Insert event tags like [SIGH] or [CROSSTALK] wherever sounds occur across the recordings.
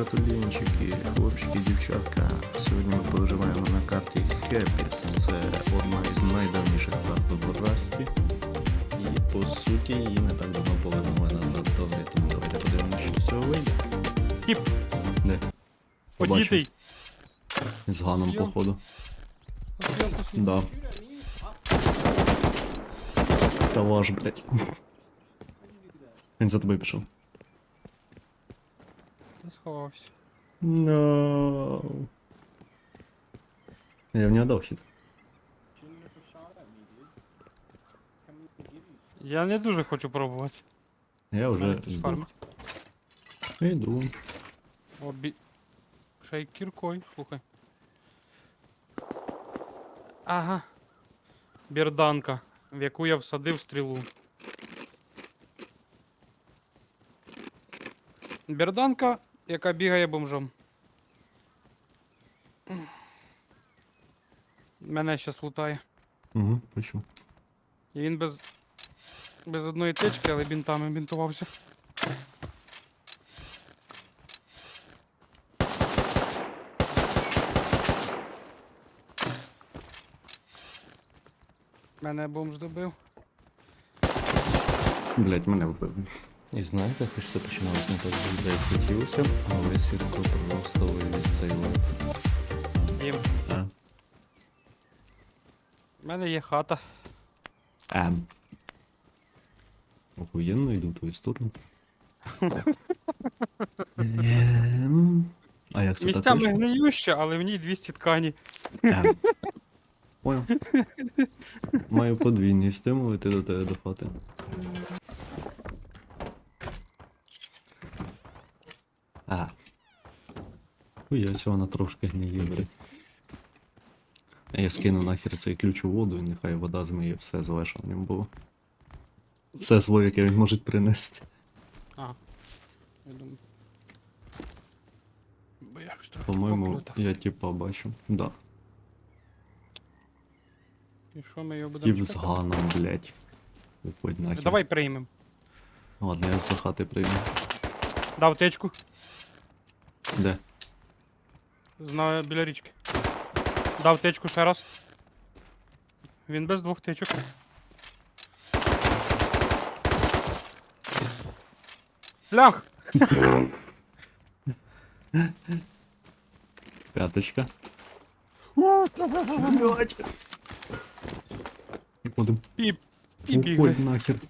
братулінчики, хлопчики, дівчатка. Сьогодні ми проживаємо на карті Хепіс. Це одна із найдавніших карт у Бурасті. І по суті її не так давно повернули назад до гри, тому давайте подивимося, що з цього вийде. Тіп. Де? Побачив. З Ганом, походу. Да. Та ваш, блядь. Він за тобою пішов. Сховався. No. Я в нього дав хід. Я не дуже хочу пробувати. Я вже хтось здох. Йду. Обі... Ще й кіркою, слухай. Ага. Берданка, в яку я всадив стрілу. Берданка, яка бігає бомжом. Мене щас лутає. Угу, почув. І він без. Без одної течки, але бінтами бінтувався. Мене бомж добив. Блять, мене вбив. І знаєте, хоч це починалося не так завжди, як хотілося, але Сірко просто вивіз цей лоб. Дім. А? У мене є хата. Ем. Охуєнно йду в твою сторону. Ем. А як це Місцями також? гниюща, але в ній 200 ткані. Ем. Понял. Маю подвійний стимул йти до тебе до хати. А. Хуясь, вона трошки гниє, блядь. Я скину нахер цей ключ у воду, і нехай вода змиє все зле, що в ньому було. Все зло, яке він може принести. А. Я думаю. Бо я По-моєму, поплутав. я типа бачу. Да. І що ми його будемо Тіп з чекати? ганом, блядь. Уходь нахер. Давай приймем. Ладно, я за хати прийму. Дав течку. Де? Знаю біля річки. Дав течку ще раз. Він без двох течок. Лях! [LAUGHS] П'яточка. Блядь. Будем. І, і. Уходь нахер. [LAUGHS]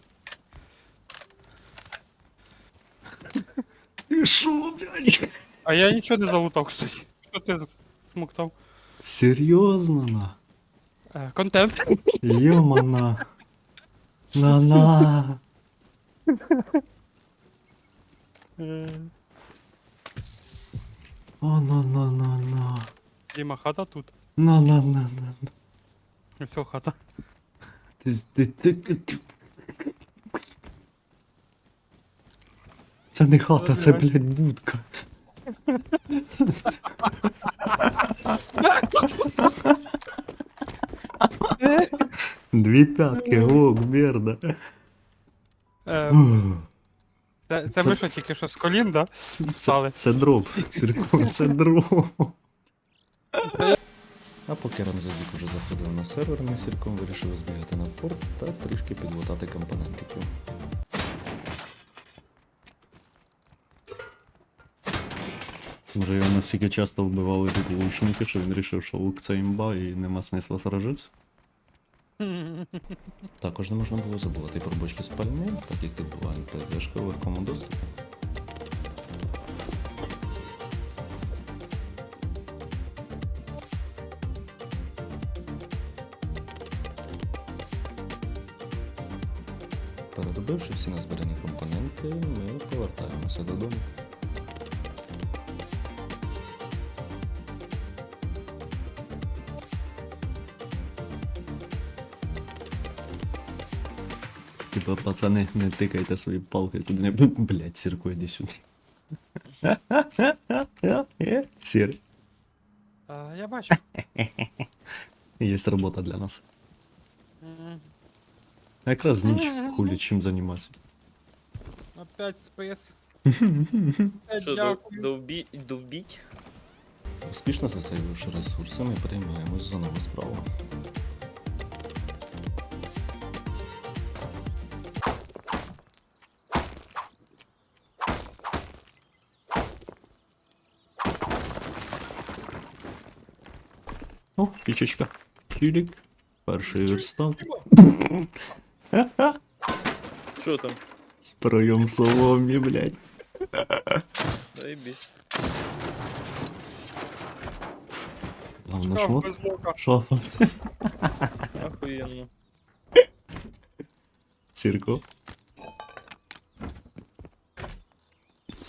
Ти шо, блядь? А я нічого не залутав, кстати. Що ти смоктав? Серйозно на? Е, контент. Йомана. На-на. Е, О, на-на-на-на. Діма, хата тут. На-на-на-на. Все, хата. Ти, з- ти, ти, ти. Це не хата, це, Забігай. блядь, будка. Дві п'ятки, гок, мерда. Е, це, це Це- ми що, тільки що з колін, да? Це, Встали. це дроп, Сірко, це дроп. А поки Рамзазік уже заходив на сервер, ми з Сірком вирішили збігати на порт та трішки підлутати компонентиків. Може його настільки часто вбивали тут лучники, що він вирішив, що лук це імба і нема смисла сражатися. [LAUGHS] Також не можна було забувати про бочки з пальми, так як тут була НПЗшка в легкому доступі. Переробивши всі назбирані компоненти, ми повертаємося додому. Пацани, не тикайте свої палки куди-небудь. Блять, сірко, іди сюди. [LAUGHS] Сір, А, я бачу. є робота для нас. Якраз ніч [LAUGHS] хулі чим займатися. Опять спис. Що, [LAUGHS] довбі... довбіть? Успішно засейвивши ресурси, ми приймаємось за нову справу. О, пічечка. Чилік. Перший верстак. Що там? Пройом соломі, блядь. [LAUGHS] Заєбісь. Главное, Шкаф шмот. без лука. Шафа. Охуєнно. Цирко.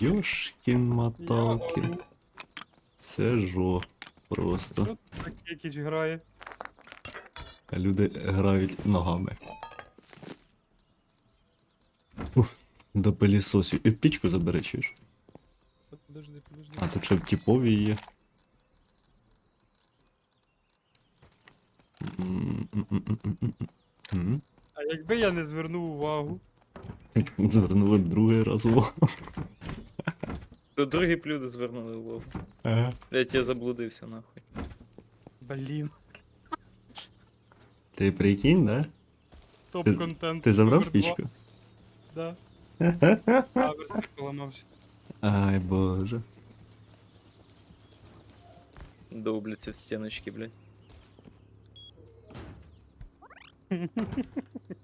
Йошкін маталкін. Це жо. Просто. Тут кіч грає. Люди грають ногами. Ух, до пилісосів. І пічку забери? Та Подожди, подожди. А тут ще в типові є. А якби я не звернув увагу. [LAUGHS] Звернули б другий раз увагу. То другі б люди звернули увагу. Ага. Блять, я заблудився нахуй. Блін. Ти прикинь, да? Топ Ти- контент. Ти забрав номер два. пічку? Да. А, верстак поламався. Ай боже. Довбляться в стіночки, блять.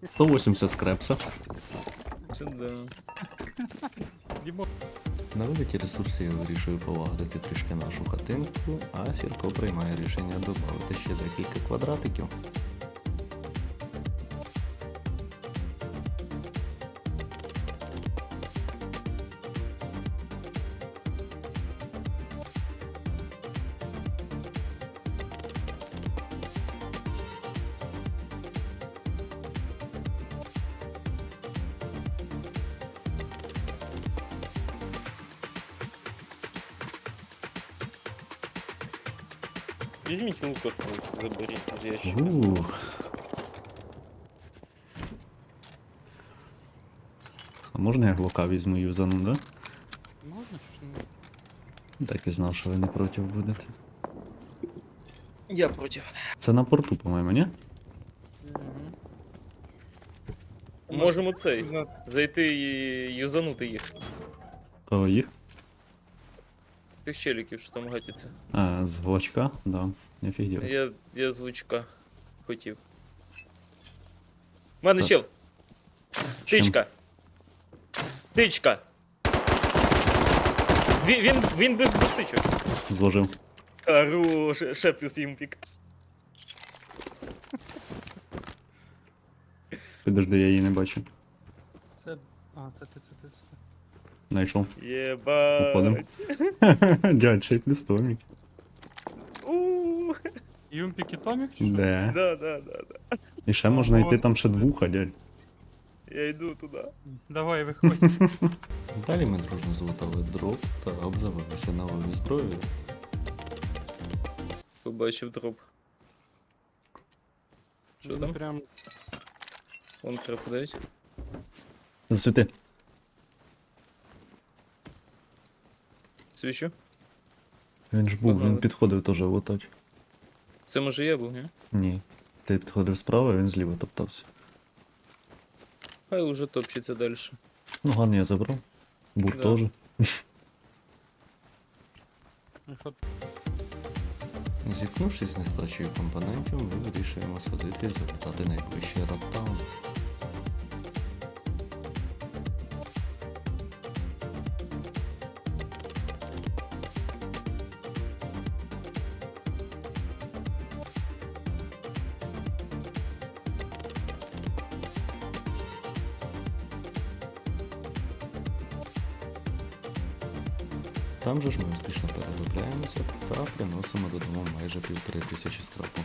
180 скрепса. Сюди. Дімо. На великі ресурси я вирішую полагодити трішки нашу хатинку, а Сірко приймає рішення додати ще декілька квадратиків. Заберіть з ящика. Ух. А можна я глока візьму юзану, да? Можна чи ж не? Так і знав, що ви не проти будете. Я проти. Це на порту, по-моєму, ні? Мгм. Можемо цей. Зайти і юзанути їх. Кого їх? Тих челіків, що там гатяться. А, з глочка, да. Нефіг ділать. Я, я з лучка хотів. В мене Так. чел. Чим? Тичка. Тичка. Він, він, він без без тичок. Зложив. Хорош, ще плюс імпік. Підожди, я її не бачу. Це. А, це ти, це ти, це ти. Знайшов. Єбать. [LAUGHS] Дядь, ще й плюстомік. У, Юмпік і Томік чи що? Де? Да, да, да, да. І ще можна йти там ще двуха, дядь. Я йду туди. Давай, виходь. [LAUGHS] Далі ми дружно злутали дроп та обзавелися новою зброєю. Побачив дроп. Що там? Прям Вон 39. Засвіти. Свічу. Він ж був, він Погнали. підходив теж лутать. Це може я був, ні? Ні. Ти підходив справа, він зліва топтався. Хай уже топчеться далі. Ну, ган я забрав. Бур Да. теж. ну що Зіткнувшись з нестачею компонентів, ми вирішуємо сходити і запитати найближчий раттаун. Там же ж ми успішно переробляємося та приносимо додому майже півтори тисячі скрапу.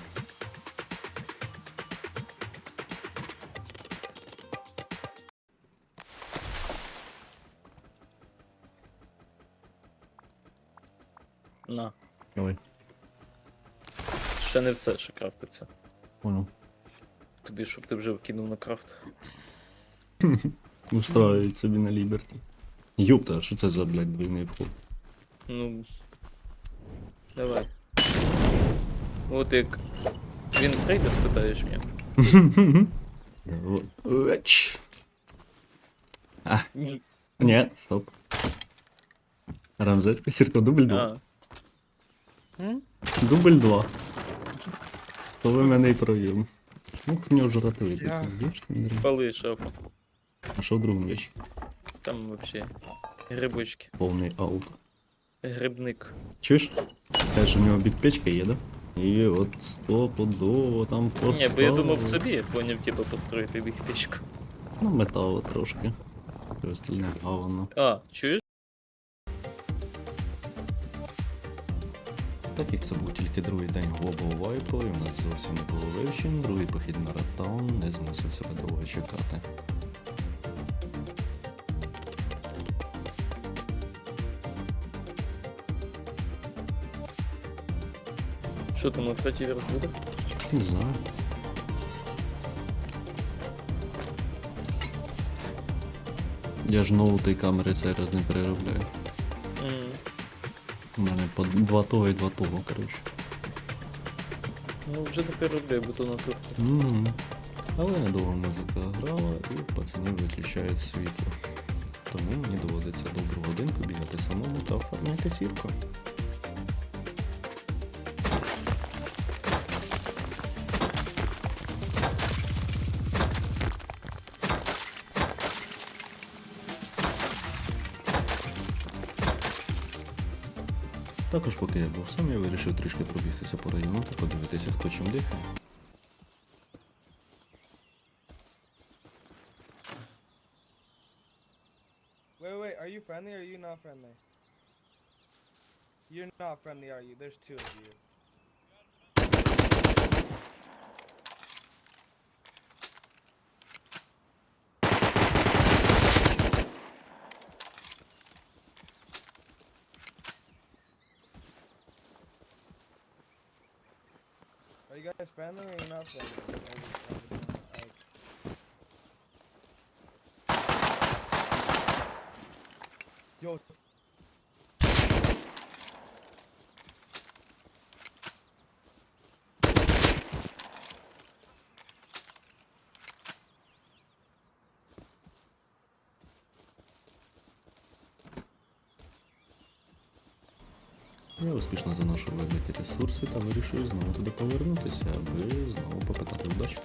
На. Ой, Ще не все, що крафтиться. понял. Тобі, щоб ти вже вкинув на крафт. Устраивають собі на ліберті. Юпта, що це за, блядь, двійний вход? Ну. Давай. От як він прийде, спитаєш мене. Ні. Ні, стоп. Рамзечка, Сірко, дубль 2. Дубль 2. То ви мене і провів. Ну, в нього жрати вийти. Я- пали шафу. А що в другому? Там вообще грибочки. Повний аут. Грибник. Чуєш? Кажеш, у нього бітпечка є, да? І от стопудово там Ні, поставили. бо я думав собі, поняв, типу, построїти біг пічку. Ну, металу трошки. Все остальне говно. А, чуєш? Так як це був тільки другий день глобал вайпу, і в нас зовсім не було вивчень, другий похід на Редтаун не змусив себе довго чекати. Що там на третій раз буде? Не знаю. Я ж ноути і камери цей раз не переробляю. М, У мене по два того і два того, коротше. Ну вже не переробляй, бо то на турці. Мгм. Але недовго музика грала і в пацанів виключають світло. Тому мені доводиться добру годинку бігати самому та оформляти сірку. Також, поки я був сам, я вирішив трішки пробігтися по району та подивитися, хто чим дихає. Wait, wait, are you friendly or are you not friendly? You're not friendly, are you? There's two of you. you guys family or not. Yo, Я успішно заношу вибиті ресурси та вирішую знову туди повернутися, аби знову попитати удачі.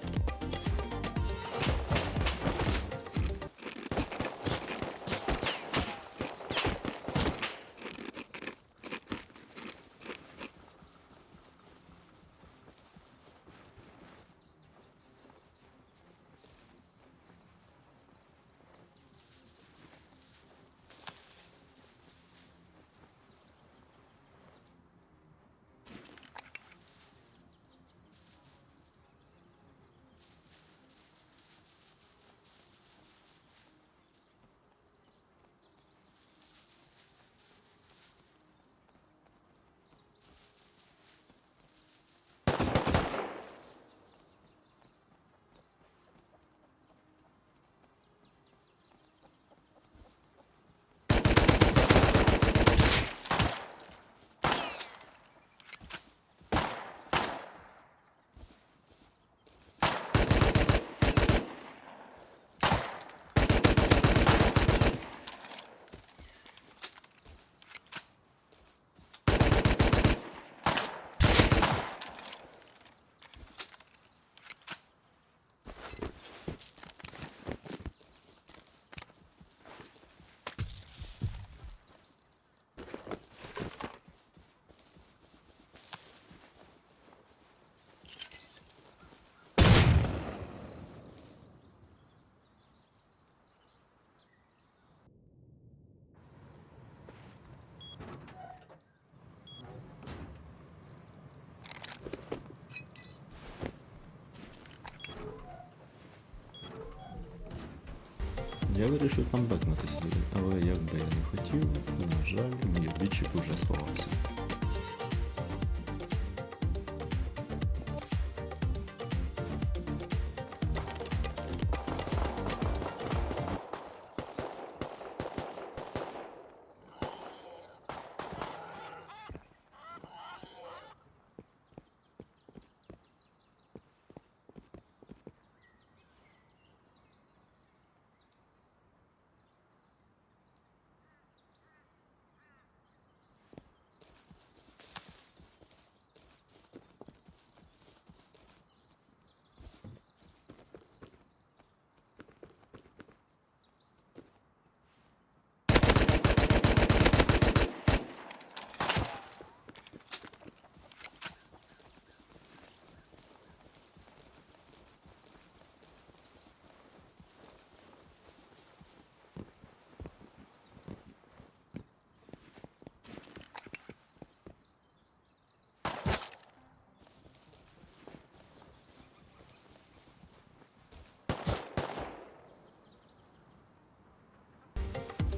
Я вирішив там бекнутися, але як би я не хотів, на жаль, мій обідчик уже сховався.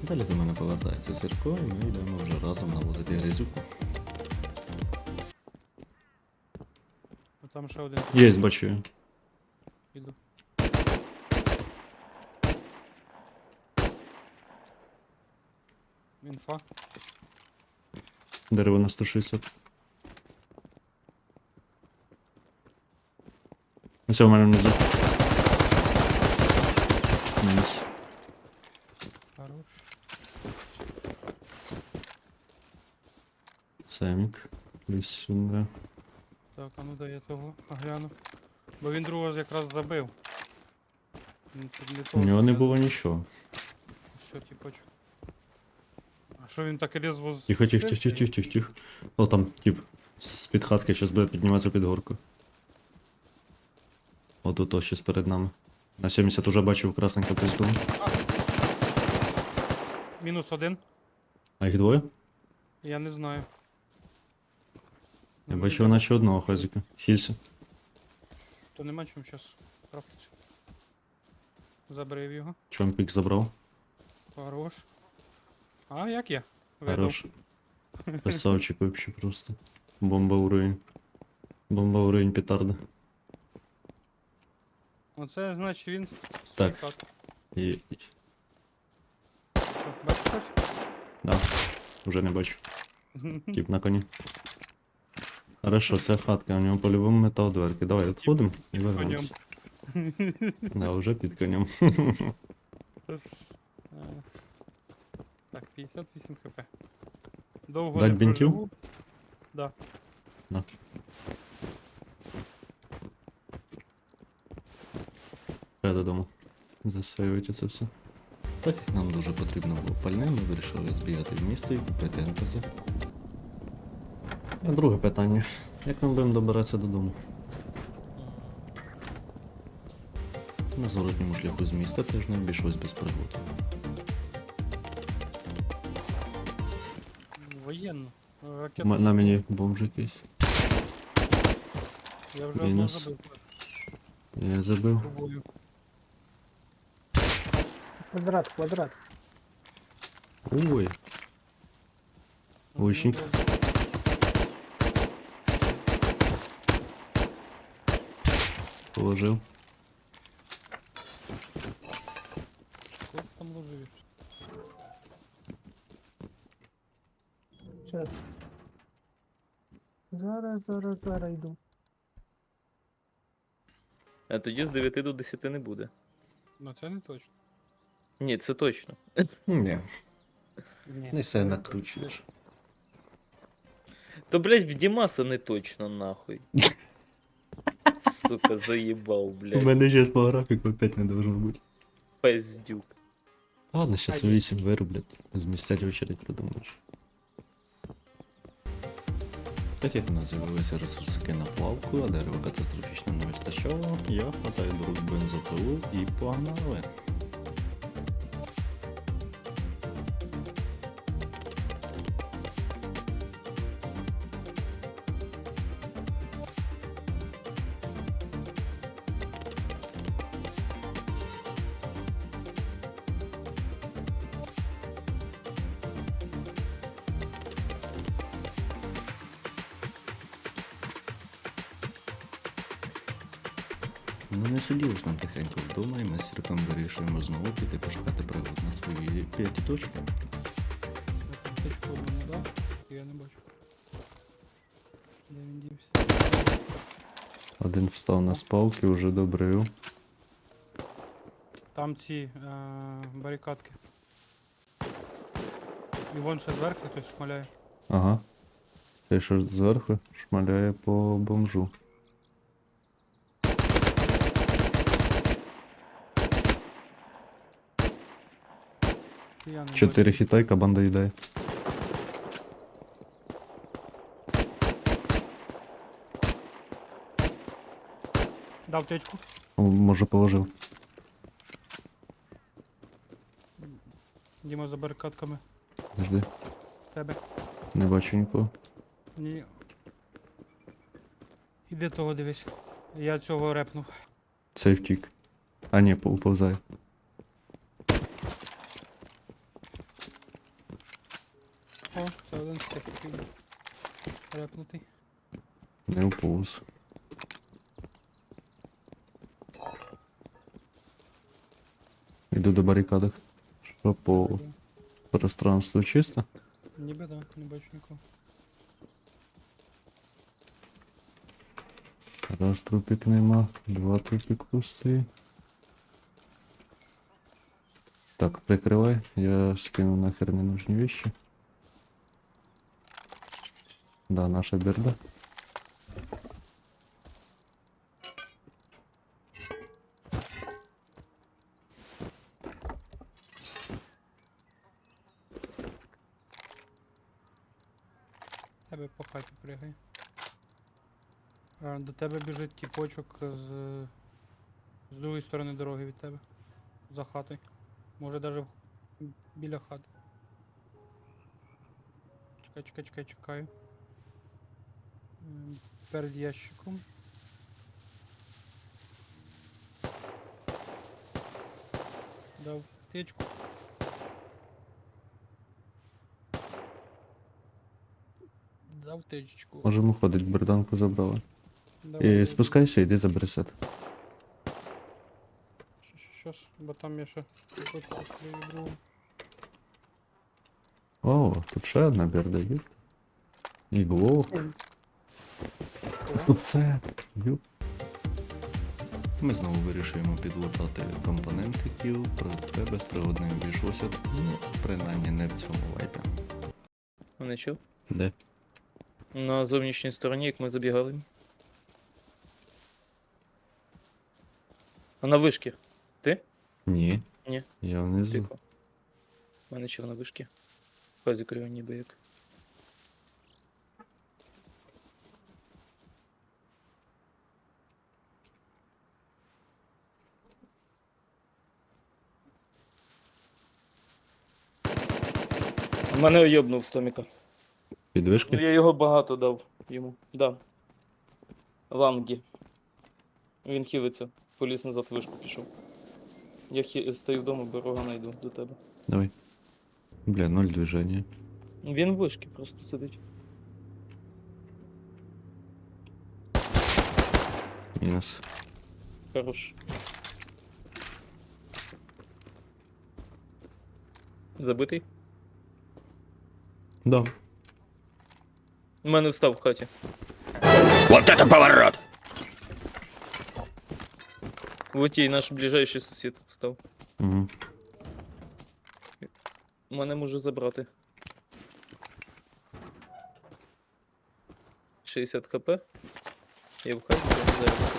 Далі до мене повертається Сірко, і ми йдемо вже разом наводити грязюку. Там ще один. Є, бачу. Іду. Інфа. Дерево на 160. Ось у мене внизу. Найс. Хорош. Семік. Десь сюди. Так, а ну дай я того огляну. Бо він другого якраз забив. Він тут не У того, нього не було нічого. Все, типу. чу- А що він так різво з. Тихо, тихо, тихо, тихо, тихо, тихо. О, там, тип, з-під хатки зараз буде підніматися під горку. О, тут ось щось перед нами. На 70 уже бачив красненько пизду. Мінус один. А їх двоє? Я не знаю. Я бачив йдемо. наче одного хазіка. Хілься. То нема чим зараз крафтиться. Забрив його. Чомпік забрав. Хорош. А, як я? Видав. Хорош. Красавчик вообще просто. Бомба уровень. Бомба уровень петарда. Оце значить він. Так. І... Бачиш щось? Да. Уже не бачу. Тип на коні. Хорошо, це хатка, у нього по-любому метал дверки. Давай відходимо і вернемося. Да, вже під конем. [LAUGHS] Так, 58 хп. Довго Дать не бінтів? проживу. Да. На. Я додому. Засейвити це все. Так як нам дуже потрібно було пальне, ми вирішили збігати в місто і купити НПЗ. А друге питання. Як ми будемо добиратися додому? На зворотньому шляху з міста теж не обійшлось без пригод. Воєнно. Ракета. М- На мені бомж якийсь. Я вже одну мінус. забив Я забив. трубою. Квадрат, квадрат. Ой, Лучник. Положив. Там ложив? Сейчас. Зараз, зараз, зараз йду. А тоді з 9 до 10 не буде. Ну це не точно. Ні, це точно. Ні. не все накручуєш. То, блядь, в Дімаса не точно, нахуй. [LAUGHS] Сука, заїбав, У блядь. мене зараз по графіку опять не должно бути. Пиздюк. Ладно, сейчас Один. 8 вирублять. Змістять очередь, подумаешь. Так як у нас з'явилися ресурсики на плавку, а дерева катастрофічно не вистачало, я хватаю друг бензопилу і погнали. Ми не сиділись нам тихенько вдома, і ми з Сірком вирішуємо знову піти пошукати пригод на свої п'яті точки. Я не бачу. Де він дівся? Один встав на спалки, уже добрив. Там ці е, барикадки. І вон ще зверху хтось шмаляє. Ага. Цей що зверху шмаляє по бомжу. Чотири хіта і кабан доїдає. Дав течку. О, Може положив. Діма за барикадками. Жди. Тебе. Не бачу нікого. Ні. Іди того дивись. Я цього репнув. Цей втік. А ні, по- уповзає. Репнутий. Не вповз. Іду до барикадок. Що по пространству чисто? Ніби да, не бачу нікого. Раз трупик нема, два трупик пустий. Так, прикривай, я скину нахер ненужні вещи. Да, наша берда. Тебе по хаті пригай. До тебе біжить тіпочок з. з другої сторони дороги від тебе. За хатою. Може даже біля хати. Чекай, чекай, чекай, чекаю. Перед ящиком. Дав тичку. Дав тичку. Можемо ходить, берданку забрали. Давай, І спускайся, йди забери сет. Щас, бо там є ще. О, тут ще одна берда є. І глох. Оце. Юп. Ми знову вирішуємо підлопати компонентиків, проте безприводно обійшлося, ну, принаймні не в цьому вайпі. Не чув? Де? На зовнішній стороні, як ми забігали. А на вишки. Ти? Ні. Ні. Я внизу. Тихо. У мене чого на вишки. Криво ніби як. Мене йобнув з Томіка. Ну, Підвишки? я його багато дав йому. Да. Лангі. Він хилиться. Поліз назад в вишку пішов. Я хі... стою вдома, беру найду до тебе. Давай. Бля, ноль движення. Він в вишки просто сидить. Мінус. Хорош. Забитий? Да. У мене встав в хаті. Вот это поворот! В тій наш ближайший сусід встав. Угу. Мене може забрати. 60 хп. Я в хаті там зараз.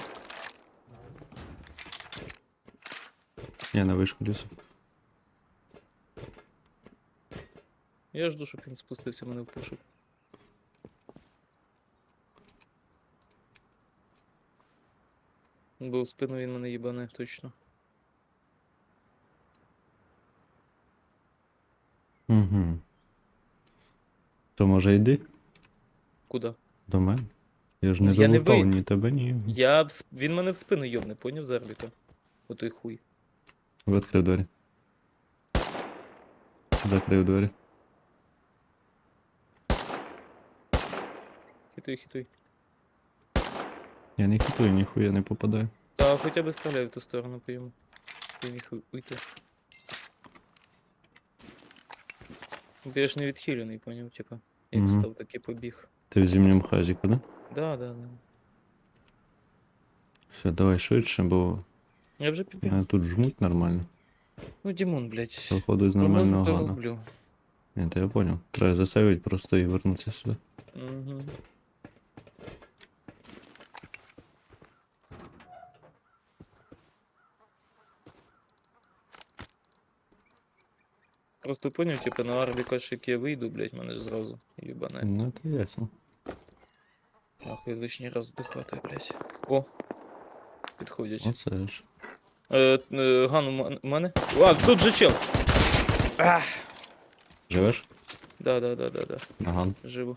Я на вишку лісу. Я жду, щоб він спустився, мене впушив. Бо в спину він мене їбане, точно. Угу. То може йди Куда? до мене? Я ж не Я не долутав вийду. ні тебе, ні. Я в... сп- Він мене в спину йобне, поняв Зербіка? Отой хуй. Відкрив двері. Закрив двері. Хитуй, хитуй. Я не хитую, ніхуя не попадаю. Та хоча б стріляй в ту сторону по йому. Ти міг уйти. Я ж не відхилений, поняв, типа. Як Мгм. встав, так і побіг. Ти в зимньому хазіку, да? Да, да, да. Все, давай швидше, бо Я вже підбіг. мене тут жмуть нормально. Ну, Дімон, блядь. Походу з нормального гана. Ні, то я понял. Треба засейвити просто і вернутися сюди. Угу. Просто поняв, типа на арбіка як я вийду, блядь, мене ж зразу їбане. Ну, це ясно. Нахуй лишній раз здихати, блядь. О! Підходять. Оце ж. Е, е, Ган, у мене. А, тут же чел! Ах! Живеш? Да, да, да, да, да. Ага. Живо.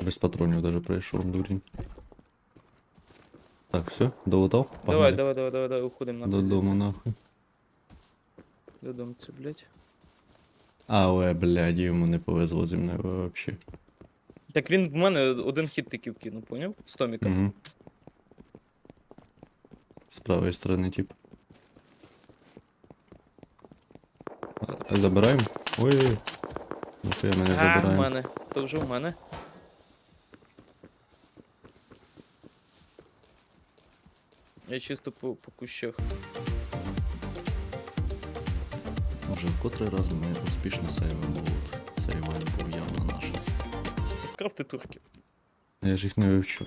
Без патронів даже прийшов, дурень. Так, все, долутав? Давай, давай, давай, давай, давай, уходимо на Додому нахуй. Додому це, блядь. Але, блядь, йому не повезло зі мною взагалі. Так він в мене один хід тільки вкинув, поняв? З Томіка. Угу. З правої сторони, тип. А, Забираємо? Ой. Ніхуя мене А, в забираємо. мене. То вже в мене. Я чисто по, по кущах. Вже в котрий раз ми успішно сейвимо лут. Цей вайп був явно наш. Скрафти турки. Я ж їх не вивчу.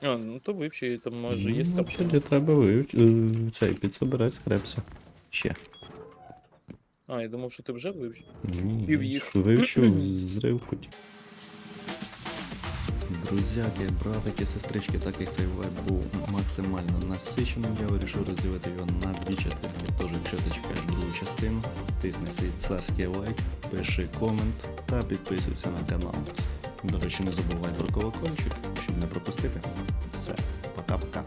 А, ну то вивчи, там може є Ну, скрафти. Тоді треба вивчити. Цей підсобирати скрепси. Ще. А, я думав, що ти вже вивчив. Ні, Пів їх. Вивчу [CLEARS THROAT] зрив хоч. Друзяки, братики, сестрички, так як цей вайб був максимально насиченим, я вирішив розділити його на дві частинки. Тож, якщо ти чекаєш другу частину, тисни свій царський лайк, пиши комент та підписуйся на канал. До речі, не забувай про колокольчик, щоб не пропустити. Все, пока-пока.